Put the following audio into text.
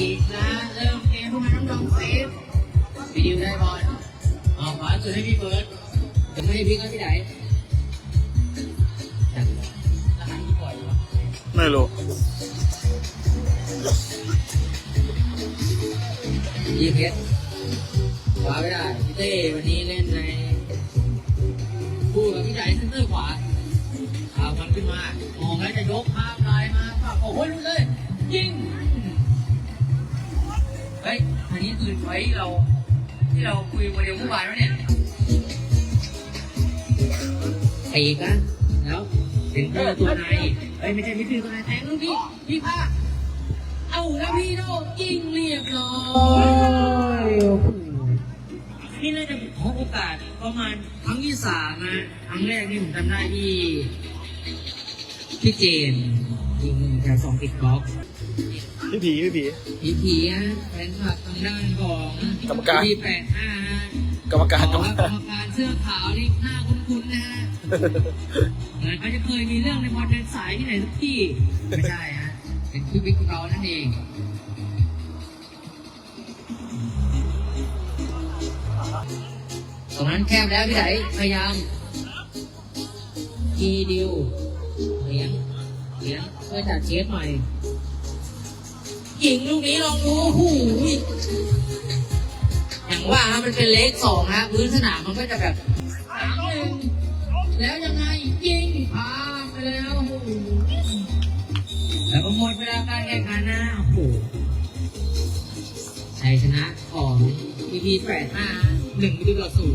ยิงนะเริ่มเกมพวกมันต้องลงเซฟพี่ดิวได้บอลออกขวาสุดให้พี่เบิร์ดจะไม่ให้พี่ก็พี่ไหนทหารที่ปล่อยวะไม่รู้ยิงเพชรขวาไม่ได้พี่เต้วันนี้เล่นใน มันขึ้นมามองแล้วจะยกภาพลายมาฝากโอ้โหรู้เลย ยิง เฮ้ยอันนี้คือไว้เรา ที่เราคุยวันเดียวเมื่อวานวะเนี่ยตีกัน แล้วเป็นเตอร์ตัวในเฮ้ยไม่ใช่พี่ฟิวตัวในแทงลูกพี่พี่พาเอาแล้วพี่โดยิงเรียบร้อยนี่น่าจะขอโอกาสประมาณครั้งที่สามนะครั้งแรกนี่ผมจำได้ที่ พี่เจนยิงแถวสองติดบล็อกพี่ผีพี่ผีผีผีฮะแฟนคลับทางด้านของกรรมการที่แปดห้าฮะกรรมการขกรอรมให้กรการรมการเสื้อขาวนี่หน้าคุ้นๆนะฮะเหมือนเขาจะเคยมีเรื่องในบอลเดินสายที่ไหนสักที่ ไม่ใช่ฮะเป็นพี่บิ๊กเรานั่นเองตรงนั้นแคบแล้วพี่ไหนพยายามทีดิว เลี้ยงเลี้ยงเพื่อจัดเชฟหน่อยยิงลูกนี้ลองดูโอ้โหอย่างว่าฮะมันเป็นเลขสองฮะพื้นสนามมันก็จะแบบสามหนึ่งแล้วยังไงยิงพาไปแล้วโอ้โหแล้วก็หมดเวลาการแข่งขันนะโอ้โหชัยชนะของพีพีแปดห้าหนึ่งประตูต่อศูนย์